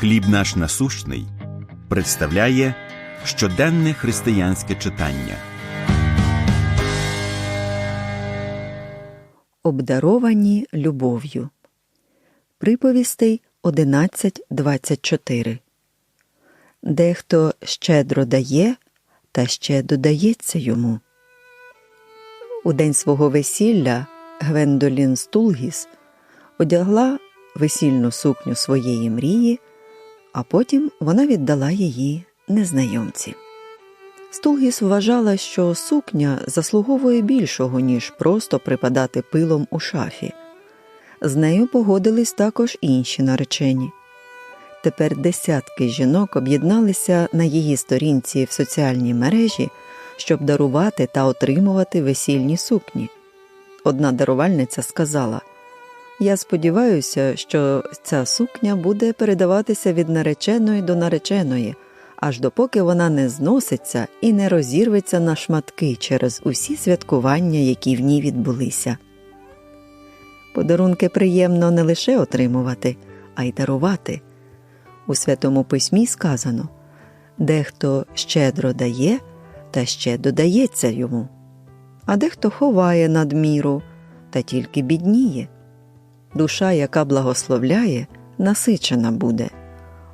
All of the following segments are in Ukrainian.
Хліб наш насущний представляє щоденне християнське читання. Обдаровані любов'ю. Приповістей 11.24 Дехто щедро дає, та ще додається йому. У день свого весілля Гвендолін Стулгіс одягла весільну сукню своєї мрії, а потім вона віддала її незнайомці. Стулгіс вважала, що сукня заслуговує більшого, ніж просто припадати пилом у шафі. З нею погодились також інші наречені. Тепер десятки жінок об'єдналися на її сторінці в соціальній мережі, щоб дарувати та отримувати весільні сукні. Одна дарувальниця сказала: Я сподіваюся, що ця сукня буде передаватися від нареченої до нареченої, аж допоки вона не зноситься і не розірветься на шматки через усі святкування, які в ній відбулися. Подарунки приємно не лише отримувати, а й дарувати. У Святому Письмі сказано дехто щедро дає, та ще додається йому, а дехто ховає надміру та тільки бідніє. Душа, яка благословляє, насичена буде,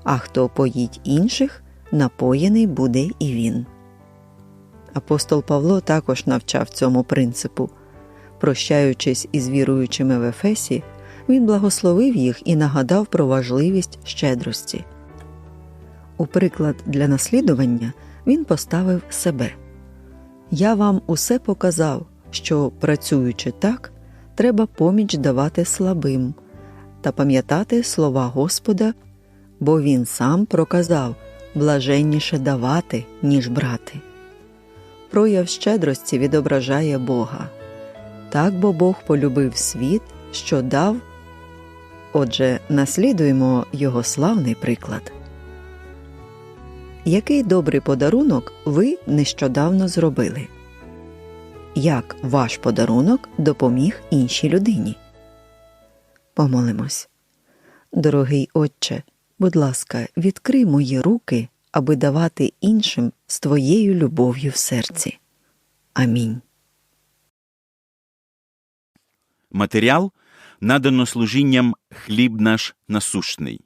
а хто поїть інших, напоєний буде і він. Апостол Павло також навчав цьому принципу. Прощаючись із віруючими в Ефесі, він благословив їх і нагадав про важливість щедрості. У приклад для наслідування він поставив себе Я вам усе показав, що, працюючи так, треба поміч давати слабим та пам'ятати слова Господа, бо Він сам проказав блаженніше давати, ніж брати. Прояв щедрості відображає Бога. Так бо Бог полюбив світ, що дав. Отже, наслідуємо його славний приклад. Який добрий подарунок ви нещодавно зробили? Як ваш подарунок допоміг іншій людині? Помолимось. Дорогий Отче, будь ласка, відкрий мої руки, аби давати іншим з твоєю любов'ю в серці. Амінь. Матеріал надано служінням хліб наш насущний.